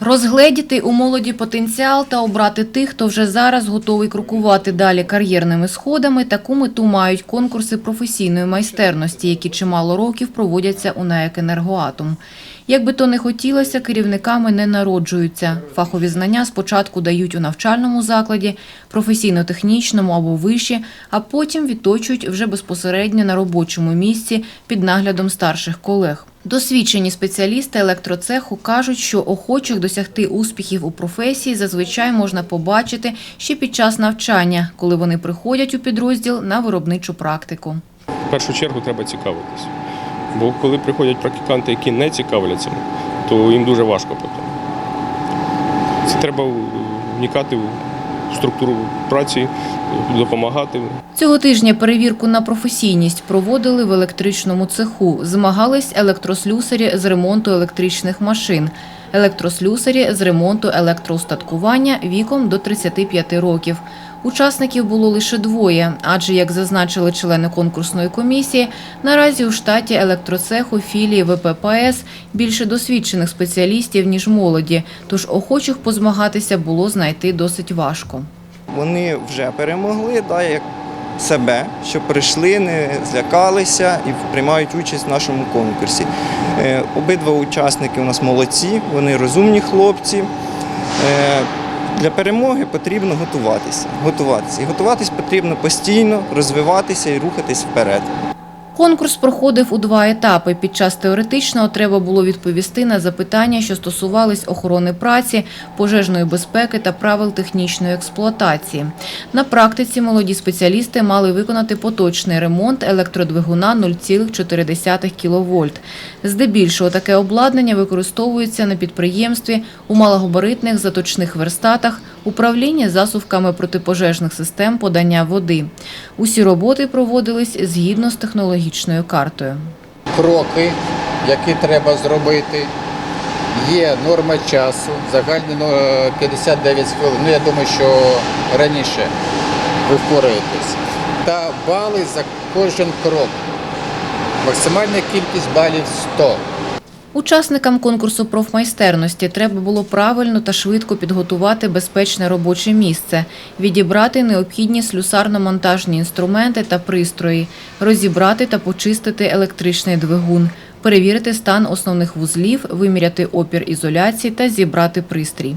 Розгледіти у молоді потенціал та обрати тих, хто вже зараз готовий крокувати далі кар'єрними сходами, таку мету мають конкурси професійної майстерності, які чимало років проводяться у НАЕК «Енергоатом». Як би то не хотілося, керівниками не народжуються. Фахові знання спочатку дають у навчальному закладі, професійно-технічному або вищі, а потім відточують вже безпосередньо на робочому місці під наглядом старших колег. Досвідчені спеціалісти електроцеху кажуть, що охочих досягти успіхів у професії зазвичай можна побачити ще під час навчання, коли вони приходять у підрозділ на виробничу практику. В першу чергу треба цікавитись. Бо коли приходять практиканти, які не цікавляться, то їм дуже важко потім. Це треба вникати в структуру праці, допомагати. Цього тижня перевірку на професійність проводили в електричному цеху. Змагались електрослюсарі з ремонту електричних машин, електрослюсарі з ремонту електроустаткування віком до 35 років. Учасників було лише двоє, адже, як зазначили члени конкурсної комісії, наразі у штаті електроцеху філії ВППС більше досвідчених спеціалістів, ніж молоді, тож охочих позмагатися було знайти досить важко. Вони вже перемогли, як себе, що прийшли, не злякалися і приймають участь в нашому конкурсі. Е, Обидва учасники у нас молодці, вони розумні хлопці. Для перемоги потрібно готуватися. Готуватися. І готуватись потрібно постійно, розвиватися і рухатись вперед. Конкурс проходив у два етапи. Під час теоретичного треба було відповісти на запитання, що стосувались охорони праці, пожежної безпеки та правил технічної експлуатації. На практиці молоді спеціалісти мали виконати поточний ремонт електродвигуна 0,4 кВт. Здебільшого таке обладнання використовується на підприємстві у малогабаритних заточних верстатах, управління засувками протипожежних систем подання води. Усі роботи проводились згідно з технологічною картою. кроки, які треба зробити. Є норма часу, загальні ну, е, 59 хвилин. Ну, я думаю, що раніше ви впораєтесь. Та бали за кожен крок. Максимальна кількість балів 100. Учасникам конкурсу профмайстерності треба було правильно та швидко підготувати безпечне робоче місце, відібрати необхідні слюсарно-монтажні інструменти та пристрої, розібрати та почистити електричний двигун, перевірити стан основних вузлів, виміряти опір ізоляції та зібрати пристрій.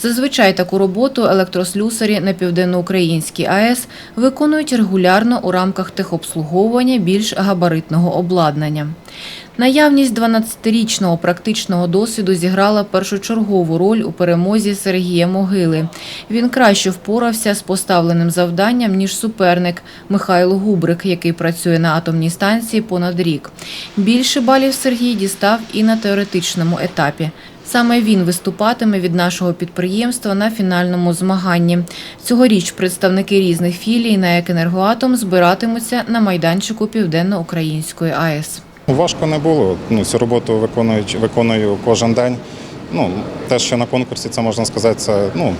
Зазвичай таку роботу електрослюсарі на Південноукраїнській АЕС виконують регулярно у рамках техобслуговування більш габаритного обладнання. Наявність 12-річного практичного досвіду зіграла першочергову роль у перемозі Сергія Могили. Він краще впорався з поставленим завданням, ніж суперник Михайло Губрик, який працює на атомній станції понад рік. Більше балів Сергій дістав і на теоретичному етапі. Саме він виступатиме від нашого підприємства на фінальному змаганні. Цьогоріч представники різних філій на «Екенергоатом» збиратимуться на майданчику Південно-Української АЕС. Важко не було. Ну, цю роботу виконую, виконую кожен день. Ну, те, що на конкурсі, це можна сказати, це ну,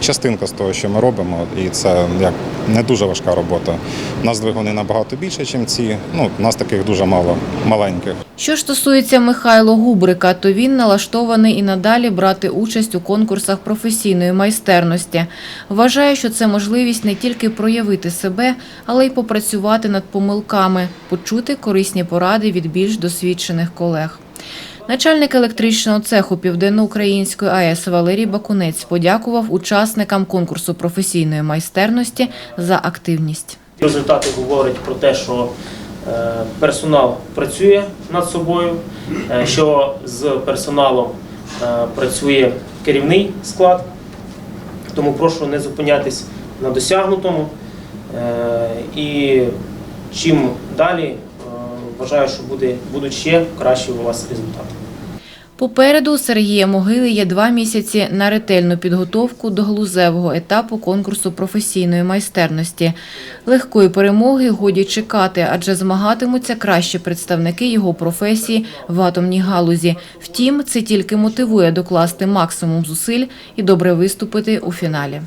частинка з того, що ми робимо, і це як не дуже важка робота. У нас двигуни набагато більше, ніж ці. Ну, у нас таких дуже мало маленьких. Що стосується Михайло Губрика, то він налаштований і надалі брати участь у конкурсах професійної майстерності. Вважає, що це можливість не тільки проявити себе, але й попрацювати над помилками, почути корисні поради від більш досвідчених колег. Начальник електричного цеху Південноукраїнської АЕС Валерій Бакунець подякував учасникам конкурсу професійної майстерності за активність. Результати говорять про те, що е, персонал працює над собою, е, що з персоналом е, працює керівний склад. Тому прошу не зупинятись на досягнутому. І чим далі, вважаю, що буде, будуть ще кращі у вас результати. Попереду у Сергія Могили є два місяці на ретельну підготовку до глузевого етапу конкурсу професійної майстерності. Легкої перемоги годі чекати, адже змагатимуться кращі представники його професії в атомній галузі. Втім, це тільки мотивує докласти максимум зусиль і добре виступити у фіналі.